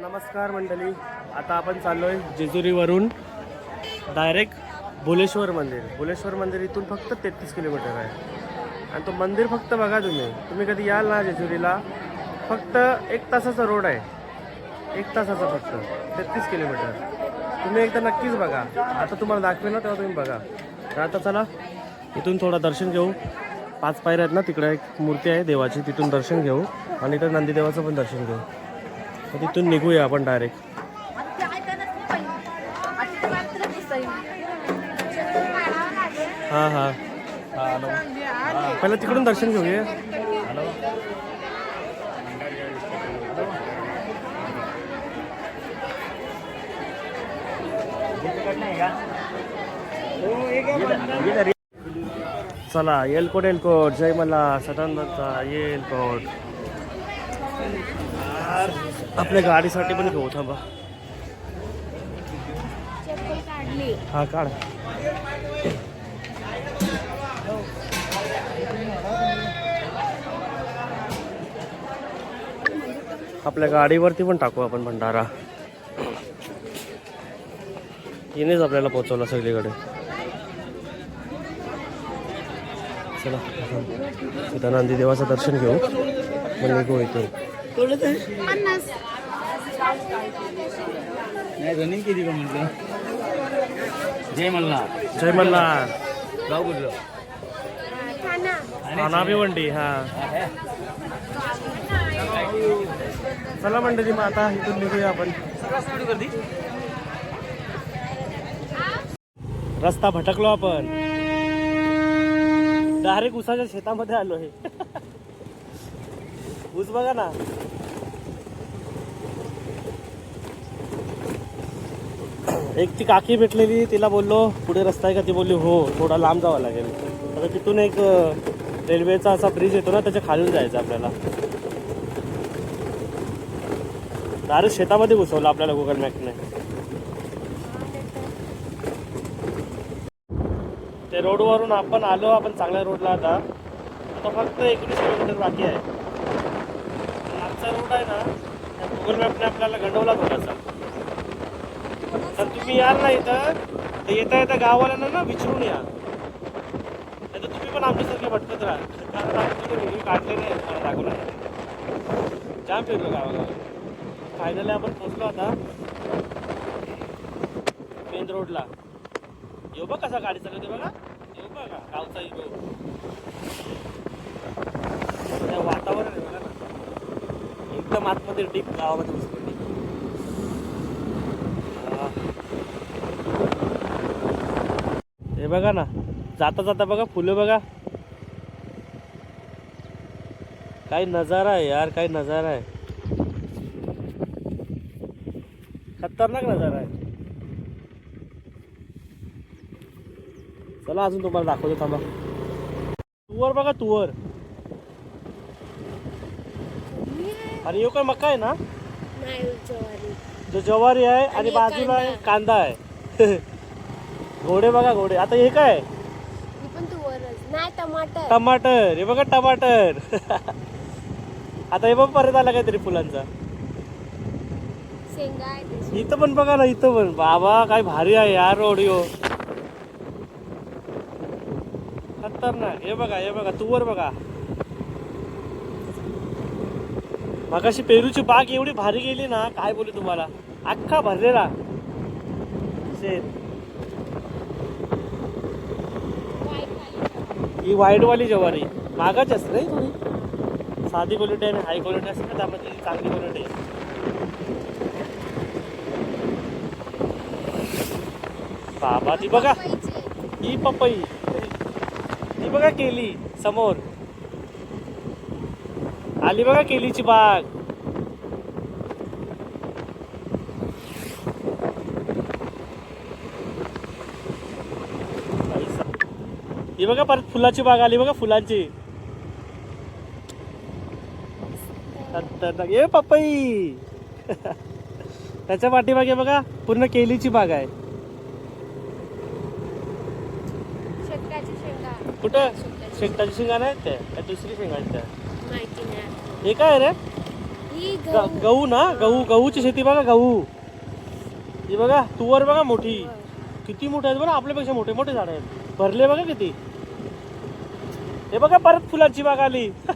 नमस्कार मंडळी आता आपण चाललोय जेजुरीवरून डायरेक्ट भुलेश्वर मंदिर. भुलेश्वर मंदिर इथून फक्त तेहतीस किलोमीटर आहे. आणि तो मंदिर फक्त बघा तुम्ही. तुम्ही कधी याल ना जेजुरीला? फक्त एक तासाचा रोड आहे. एक तासाचा फक्त. तेहतीस किलोमीटर. तुम्ही एकदा नक्कीच बघा. आता तुम्हाला दाखवेल ना तेव्हा तुम्ही बघा. तर आता चला इथून थोडं दर्शन घेऊ. पाच पायऱ्या आहेत ना तिकडे एक मूर्ती आहे देवाची तिथून दर्शन घेऊ. आणि इथं नंदीदेवाचं पण दर्शन घेऊ. तर तिथून निघूया आपण डायरेक्ट हां हां. पहिलं तिकडून दर्शन घेऊया. चला येलकोट येलकोट. जय मला सटान दत्ता एलकोट आपल्या गाडीसाठी पण घेऊ थांबा. हा काढ. आपल्या गाडीवरती पण टाकू आपण भंडारा. येणेच आपल्याला पोहोचवला सगळीकडे. चला इथं नंदी देवाचं दर्शन घेऊ. मग निघू इथून. पन्नास. नाही रनिंग केली का म्हटलं? जय मल्ला जय मल्हार. गाव कुठलं? ठाणा. खाना भिवंडी हा. चला मंडळी मग आता इथून निघूया आपण. रस्ता भटकलो आपण. डायरेक्ट उसाच्या शेतामध्ये आलो आहे ऊस बघा ना. एक ती काकी भेटलेली तिला बोललो पुढे रस्ता आहे का? ती बोलली हो थोडा लांब जावं लागेल. आता तिथून एक रेल्वेचा असा ब्रिज येतो ना त्याच्या खालून जायचं आपल्याला. दारू शेतामध्ये घुसवलं आपल्याला गुगल मॅपने ते रोडवरून आपण आलो आपण चांगल्या रोडला आता. आता फक्त एकवीस किलोमीटर बाकी आहे. आहे ना त्या गुगल मॅपने आपल्याला गंडवला थोडासा तर तुम्ही याल ना इथं तर येता येता गावाला ना विचारून या. नाही तर तुम्ही पण आमच्यासारखे भटकत राहा. कारण आम्ही तुम्ही व्हिडिओ काढले नाही मला दाखवला जाम फिरलो गावागाव फायनली आपण पोचलो आता. मेन रोडला येऊ बघ कसा गाडी चालवते बघा. येऊ बघा गावचा येऊ त्या वातावरण आहे बघा. एकदम आतमध्ये डीप गावामध्ये घुसपडली हे. बघा ना जाता जाता बघा फुलं बघा. काही नजारा आहे यार काही नजारा आहे. खतरनाक नजारा आहे. चला अजून तुम्हाला दाखवतो थांबा. तुवर बघा तुवर. आणि यो काय मका आहे ना? नाही ज्वारी. जो ज्वारी आहे आणि आणि बाजूला आहे कांदा आहे. घोडे बघा घोडे. आता हे काय? ही पण तू वरच. नाही टमाटर. टमाटर. हे बघा टमाटर. आता हे बघ परत आला काहीतरी फुलांचा. शेंगा आहे त्याची. इथं पण बघा ना इथं पण. बाबा काय भारी आहे यार ऑडिओ. खतरनाक. हे बघा हे बघा. तुवर बघा. मगाशी पेरूची बाग एवढी भारी गेली ना काय बोलू तुम्हाला? अख्खा भरलेला. शेत White वाली. ही व्हाईटवाली ज्वारी मागाची असते नाही थोडी साधी क्वालिटी आणि हाय क्वालिटी असते ना त्यामध्ये चांगली क्वालिटी आहे. बाबा ती बघा. ही पपई. ती बघा केली समोर. आली बघा केलीची बाग. ही बघा परत फुलाची बाग आली बघा फुलांची. ए पपई. त्याच्या पाठीमागे बघा पूर्ण केलीची बाग आहे. कुठं? शेंगाची. शेंगा नाही त्या. दुसरी शेंगा आहेत त्या माहिती नाही हे काय रे? ही ग- गहू. गहू ना? गहू. गहूची शेती बघा गहू. ही बघा तुवर बघा मोठी. किती मोठे आहेत बघा आपल्यापेक्षा मोठे मोठे झाड आहेत. भरले बघा किती. हे बघा परत फुलांची बाग आली.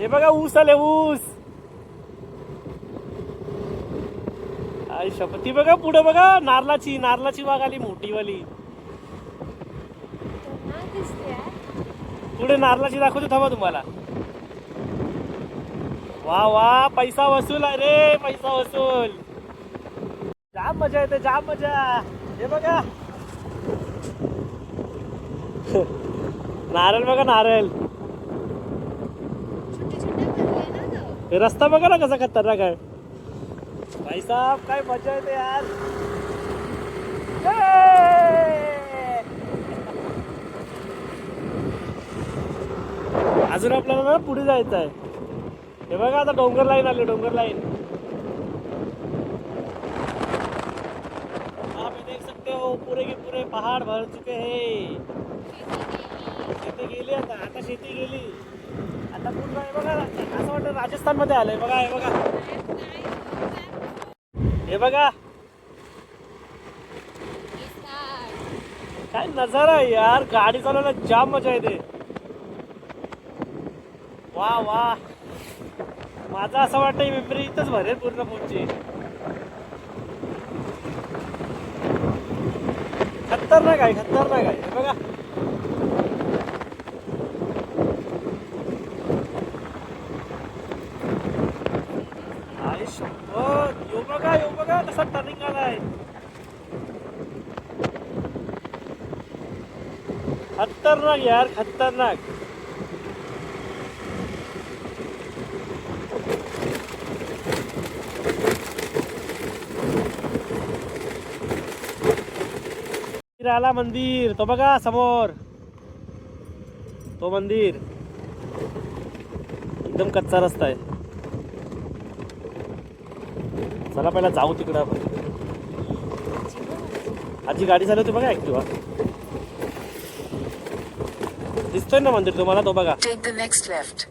हे बघा ऊस आले ऊस. आई शपथ. ती बघा पुढे बघा नारळाची नारळाची बाग आली मोठी वाली दिसते आहे. पुढे नारळाची दाखवतो थांबा तुम्हाला. वा वा पैसा वसूल अरे पैसा वसूल. जाम मजा येते जाम मजा. हे बघा. नारळ बघा नारळ. रस्ता बघा ना कसा खतरनाक आहे. भाई साहब काय मजा येते यार! अजून आपल्याला पुढे जायचं आहे हे बघा आता डोंगर लाईन आली डोंगर लाईन. आप देख सकते हो पूरे के पूरे पहाड़ भर चुके हैं. शेती गेली आता आता शेती गेली आता पूर्ण हे बघा असं वाटतं राजस्थानमध्ये आलंय बघा हे बघा. हे बघा. काय नजारा आहे यार गाडी चालवायला जाम मजा येते. वा वा. माझं असं वाटतं मेमरी इथंच भरेल पूर्ण पुढची खतरनाक आहे खतरनाक आहे. हे बघा. आई शपथ यो बघा यो बघा कसा टर्निंग आहे. खतरनाक यार खतरनाक. आला मंदिर. तो बघा समोर. तो मंदिर. एकदम कच्चा रस्ता आहे. चला पहिला जाऊ तिकडं आपण. आजी गाडी चालवते बघा ऍक्टिवा दिसतोय ना मंदिर तुम्हाला? तो बघा. Left.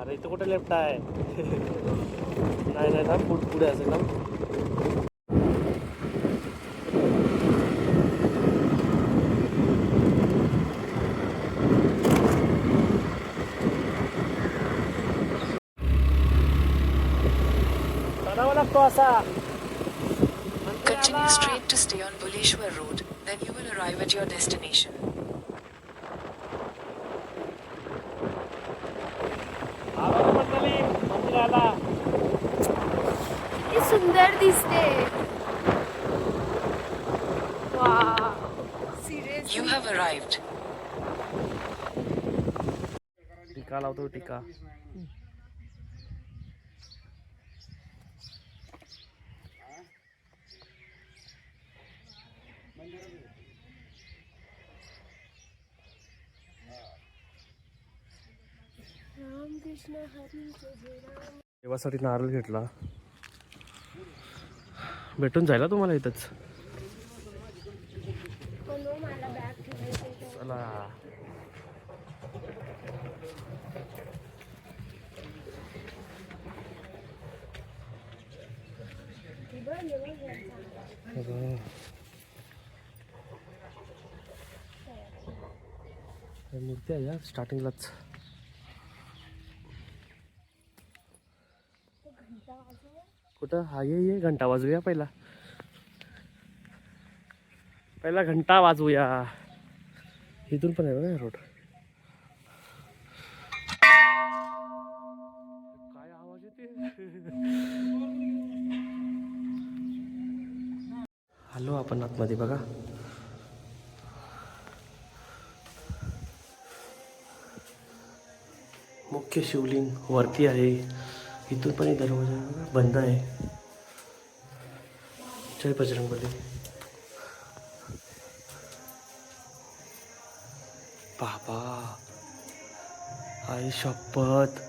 अरे इथं कुठे लेफ्ट आहे? नाही नाही थांब पुढे असेल ना चढावा लागतो असा मंदिर Continue आला. straight to stay on Buleshwar Road, then you will arrive at your destination. हा बघा मंडळी, मंदिर आला किती सुंदर दिसते वा सिरियस You have arrived. टीका लावतो टीका देवासाठी नारळ घेतला. भेटून जायला तुम्हाला इथंच? चला. मूर्ती आहे या स्टार्टिंगलाच कुठं? हा ये ये घंटा वाजवूया पहिला. पहिला घंटा वाजवूया. इथून पण आहे बघा रोड. काय आवाज येते हॅलो आपण आतमध्ये बघा. मुख्य शिवलिंग वरती आहे. इथून पण एक दरवाजा बंद आहे. जय बजरंगबली बाबा आई शपथ.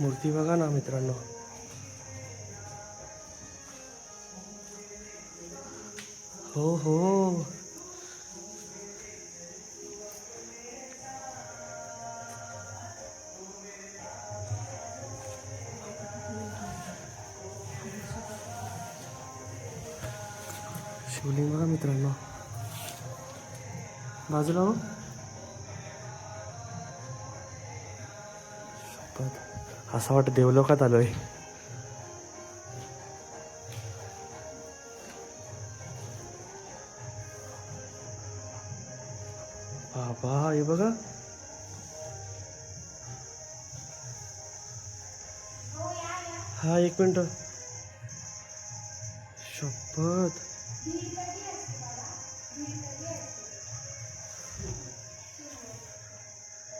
मूर्ती बघा ना मित्रांनो. हो हो. शिवलिंग बघा मित्रांनो. बाजूला असं वाटतं देवलोकात आलोय. बाबा हे बघा. हा एक मिनिट.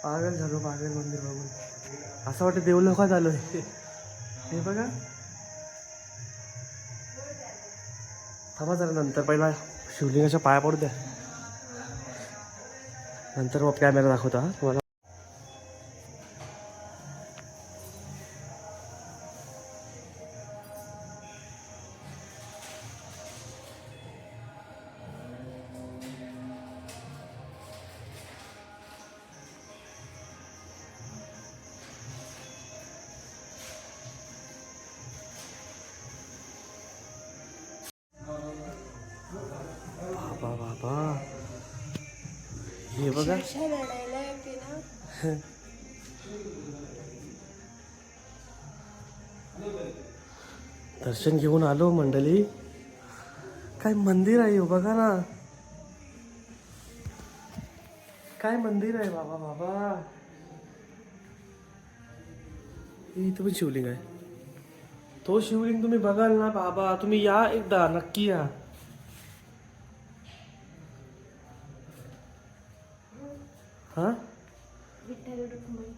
पागल झालो पागल मंदिर बघून. असं वाटतं देवलोकात आहे हे बघा. थांबा जरा नंतर पहिला शिवलिंगाच्या पाया पडू द्या. नंतर मग कॅमेरा दाखवता तुम्हाला बघा. दर्शन घेऊन आलो मंडळी. काय मंदिर आहे हो बघा ना. काय मंदिर आहे बाबा बाबा. इथं पण शिवलिंग आहे. तो शिवलिंग तुम्ही बघाल ना बाबा. तुम्ही या एकदा नक्की या. हां? विठ्ठल रुक्मिणी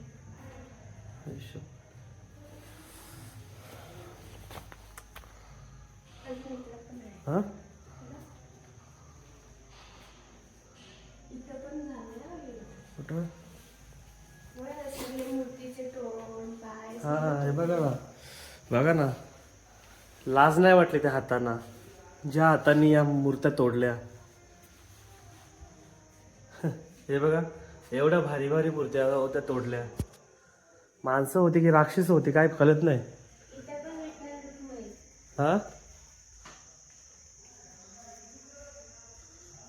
कुठं? हां सगळे हे बघा ना. बघा ना. लाज नाही वाटली त्या हातांना. ज्या हातांनी या मूर्त्या तोडल्या. हे बघा. एवढ्या भारी भारी मूर्त्या होत्या तोडल्या. माणसं होती की राक्षस होती काय कळत नाही. हा?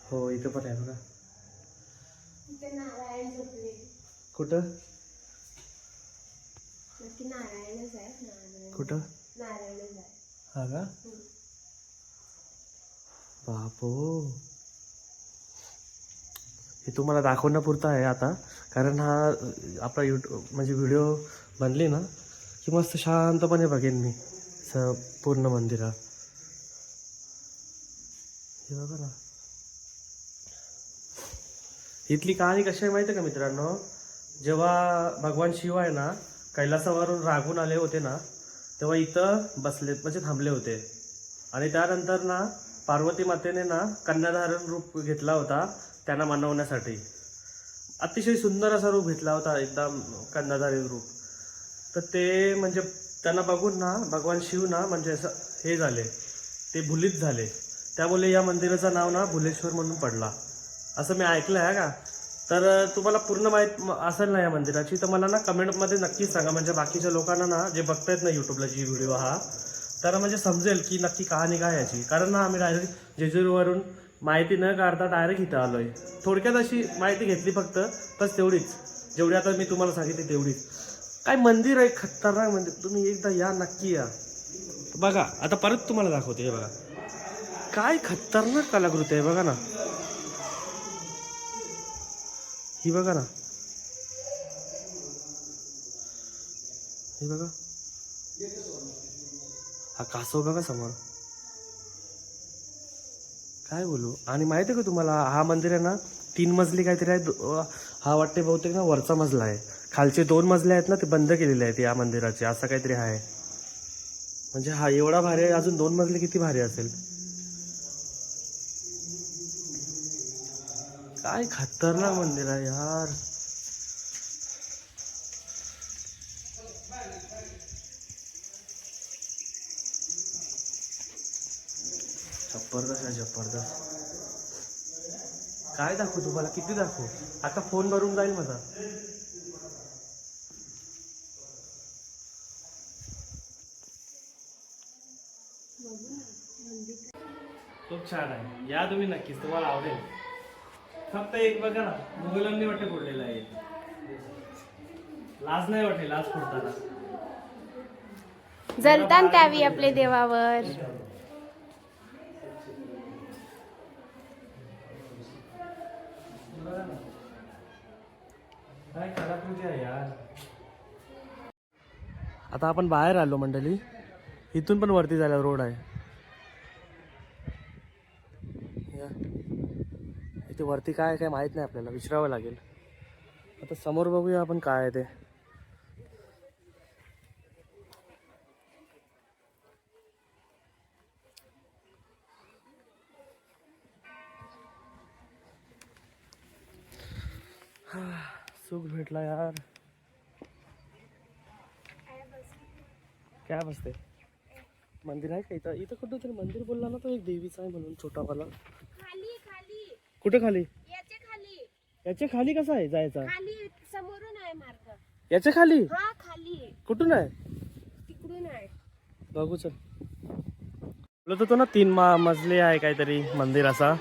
हो इथं पण आहे बघा. कुठं? कुठं? हा का? बापो. हे तुम्हाला दाखवण्यापुरतं आहे आता. कारण हा आपला यूट्यूब म्हणजे व्हिडिओ बनली ना की मस्त शांतपणे बघेन मी. स पूर्ण मंदिरात. हे बघा ना. इथली कहाणी कशी आहे माहिती आहे का मित्रांनो? जेव्हा भगवान शिव आहे ना कैलासावरून रागून आले होते ना तेव्हा इथं बसले म्हणजे थांबले होते. आणि त्यानंतर ना पार्वती मातेने ना कन्याधारण रूप घेतला होता. त्यांना मनवण्यासाठी. अतिशय सुंदर असा रूप घेतला होता एकदम कन्याधारी रूप. तर ते म्हणजे त्यांना बघून ना भगवान शिव ना म्हणजे असं हे झाले. ते भुलीत झाले. त्यामुळे या मंदिराचं नाव ना भुलेश्वर म्हणून पडला. असं मी ऐकलं आहे का? तर तुम्हाला पूर्ण माहीत असेल ना या मंदिराची तर मला ना कमेंटमध्ये नक्कीच सांगा. म्हणजे बाकीच्या लोकांना ना जे बघतायत ना यूट्यूबला जी व्हिडिओ हा तर म्हणजे समजेल की नक्की कहाणी काय याची. कारण ना आम्ही डायरेक्ट जेजुरीवरून माहिती न काढता डायरेक्ट इथं आलोय. थोडक्यात अशी माहिती घेतली फक्त बस तेवढीच. जेवढी आता मी तुम्हाला सांगितली तेवढीच. काय मंदिर आहे खतरनाक मंदिर. तुम्ही एकदा या नक्की या. बघा आता परत तुम्हाला दाखवते हे बघा. काय खतरनाक कलाकृती आहे बघा ना. ही बघा ना. हे बघा. हा कासव बघा समोर. काय बोलू? आणि माहिती आहे का तुम्हाला? हा मंदिर आहे ना तीन मजली काहीतरी आहे हा वाटते बहुतेक ना वरचा मजला आहे. खालचे दोन मजले आहेत ना ते बंद केलेले आहेत या मंदिराचे. असं काहीतरी आहे. म्हणजे हा एवढा भारी आहे अजून दोन मजले किती भारी असेल? काय खतरनाक मंदिर आहे यार. जबरदस्त आहे जबरदस्त. काय दाखवू तुम्हाला? किती दाखवू? आता फोन भरून जाईल माझा. खूप छान आहे. या तुम्ही नक्कीच तुम्हाला आवडेल. फक्त एक बघा ना मुघलांनी वाटे फोडलेलं आहे लाज नाही वाटे लाज फोडताना. जलतान त्यावी आपले देवावर. काय कलाकृती आहे यार? आता आपण बाहेर आलो मंडळी. इथून पण वरती जायला रोड आहे. या. इथे वरती काय आहे काय माहीत नाही आपल्याला. विचारावं लागेल. आता समोर बघूया आपण काय आहे ते. काय बसते मंदिर आहे का इथं इथं कुठं तरी मंदिर बोलला ना तो एक देवीचा आहे म्हणून छोटावाला। खाली खाली। कुठे खाली? याच्या खाली। कसा आहे जायचा? समोरून आहे मार्ग. याच्या खाली? हा खाली. कुठून आहे? तिकडून आहे. बघू चल. बोलत होतो ना तीन मा मजले आहे काहीतरी मंदिर असा.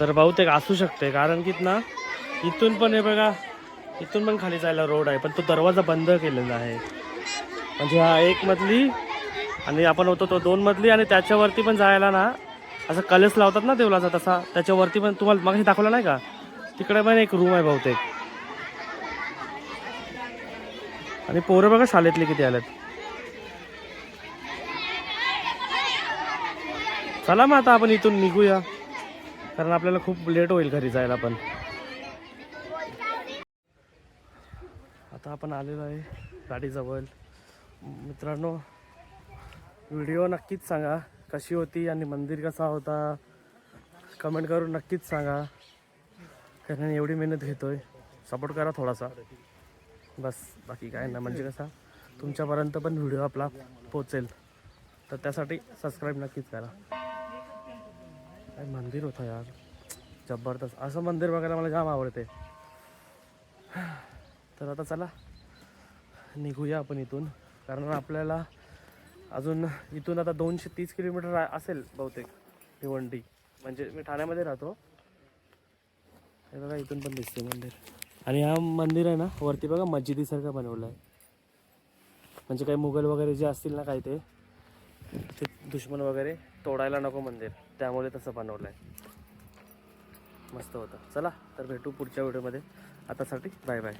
तर बहुतेक असू शकते कारण की ना इथून पण हे बघा इथून पण खाली जायला रोड आहे पण तो दरवाजा बंद केलेला आहे. म्हणजे हा एक मजली आणि आपण होतो तो दोन मजली आणि त्याच्यावरती पण जायला ना असं कलश लावतात ना देवलाचा तसा त्याच्यावरती पण तुम्हाला मग दाखवला नाही का? तिकडे पण एक रूम आहे बहुतेक. आणि पोरं बघा शाळेतले किती आल्यात. चला मग आता आपण इथून निघूया कारण आपल्याला खूप लेट होईल घरी जायला पण. आता आपण आलेलो आहे गाडीजवळ. मित्रांनो व्हिडिओ नक्कीच सांगा. कशी होती आणि मंदिर कसा होता? कमेंट करून नक्कीच सांगा. कारण एवढी मेहनत घेतोय. सपोर्ट करा थोडासा. बस बाकी काय ना म्हणजे कसा तुमच्यापर्यंत पण व्हिडिओ आपला पोचेल तर त्यासाठी सबस्क्राईब नक्कीच करा. काय मंदिर होतं यार? जबरदस्त. असं मंदिर बघायला मला जाम आवडते. तर आता चला निघूया आपण इथून. कारण आपल्याला अजून इथून आता दोनशे तीस किलोमीटर असेल बहुतेक भिवंडी. म्हणजे मी ठाण्यामध्ये राहतो. हे बघा इथून पण दिसते मंदिर. आणि हा मंदिर आहे ना वरती बघा मस्जिदीसारखं बनवलं आहे म्हणजे काही मुघल वगैरे जे असतील ना काही ते ते दुश्मन वगैरे तोडायला नको मंदिर. त्यामुळे तसं बनवलं आहे मस्त होतं. चला तर भेटू पुढच्या व्हिडिओमध्ये. आतासाठी बाय बाय.